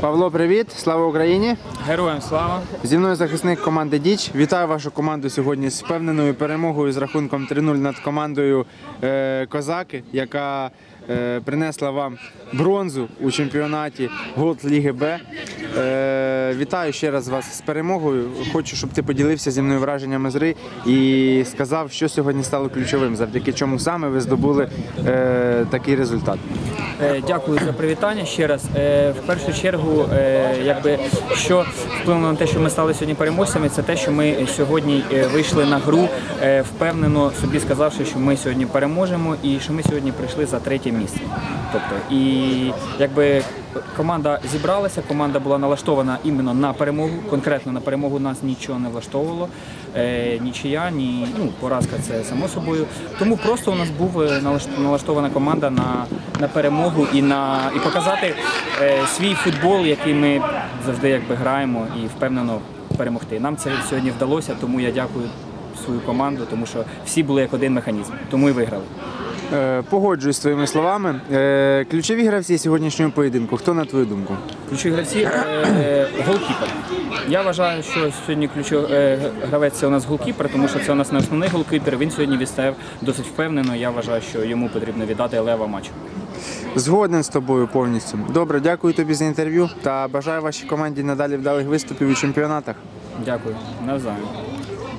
Павло, привіт! Слава Україні! Героям слава! Зі мною захисник команди Діч. Вітаю вашу команду сьогодні з впевненою перемогою з рахунком 3-0 над командою е, Козаки, яка е, принесла вам бронзу у чемпіонаті Голд Ліги Б. Е, вітаю ще раз вас з перемогою. Хочу, щоб ти поділився зі мною враженнями з гри і сказав, що сьогодні стало ключовим, завдяки чому саме ви здобули такий результат. Дякую за привітання ще раз. В першу чергу, е, якби що вплинуло на те, що ми стали сьогодні переможцями, це те, що ми сьогодні е, вийшли на гру, е, впевнено собі сказавши, що ми сьогодні переможемо і що ми сьогодні прийшли за третє місце. Тобто, і якби команда зібралася, команда була налаштована іменно на перемогу. Конкретно на перемогу нас нічого не влаштовувало. Е, Нічия, ні ну, поразка це само собою. Тому просто у нас був налаштована команда на, на перемогу і на і показати свій футбол, який ми завжди якби граємо, і впевнено перемогти. Нам це сьогодні вдалося, тому я дякую свою команду, тому що всі були як один механізм, тому і виграли. Е, погоджуюсь з твоїми словами. Е, ключові гравці сьогоднішнього поєдинку. Хто на твою думку? Ключові гравці е, голкіпер. Я вважаю, що сьогодні ключовий гравець це у нас голкіпер, тому що це у нас не основний голкіпер. Він сьогодні відстояв досить впевнено. Я вважаю, що йому потрібно віддати лева матчу. Згоден з тобою повністю. Добре, дякую тобі за інтерв'ю та бажаю вашій команді надалі вдалих виступів у чемпіонатах. Дякую. Навзаєм.